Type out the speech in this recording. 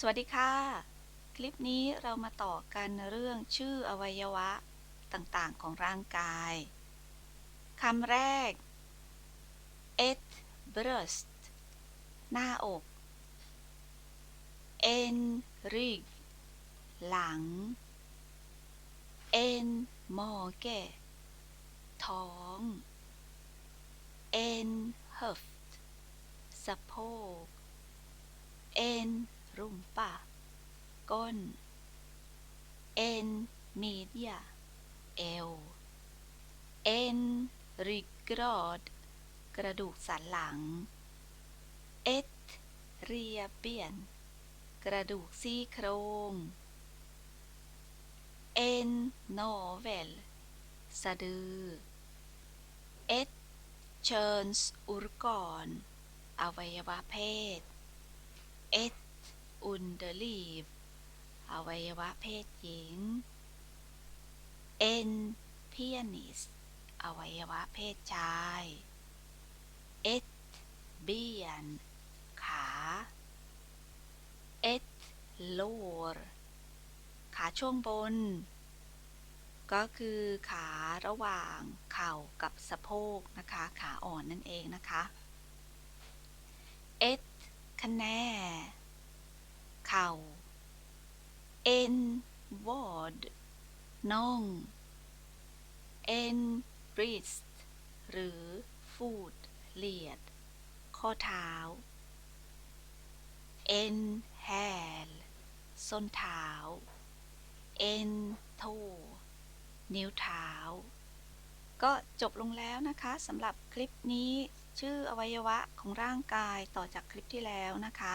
สวัสดีค่ะ คลิปนี้เรามาต่อกันเรื่องชื่ออวัยวะต่างๆของร่างกายคำแรก et bröst หน้าอก en rygg หลัง en mage ท้อง en höft สะโพก en rumpa ก้น en midja เอว en ryggrad กระดูกสันหลัง et revben กระดูกซี่โครง en navel สะดือ et könsorgan อวัยวะเพศ et underliv อวัยวะเพศหญิง en penis อวัยวะเพศชาย et ben ขา et lår ขาช่วงบน ก็คือขาระหว่างเข่ากับสะโพกนะคะ ขาอ่อนนั่นเองนะคะ et คะแนเข่า en vad น่อง en wrist หรือ foot เหลียด ข้อเท้า en häl ส้นเท้า en toe นิ้วเท้า ก็จบลงแล้วนะคะสำหรับคลิปนี้ชื่ออวัยวะของร่างกายต่อจากคลิปที่แล้วนะคะ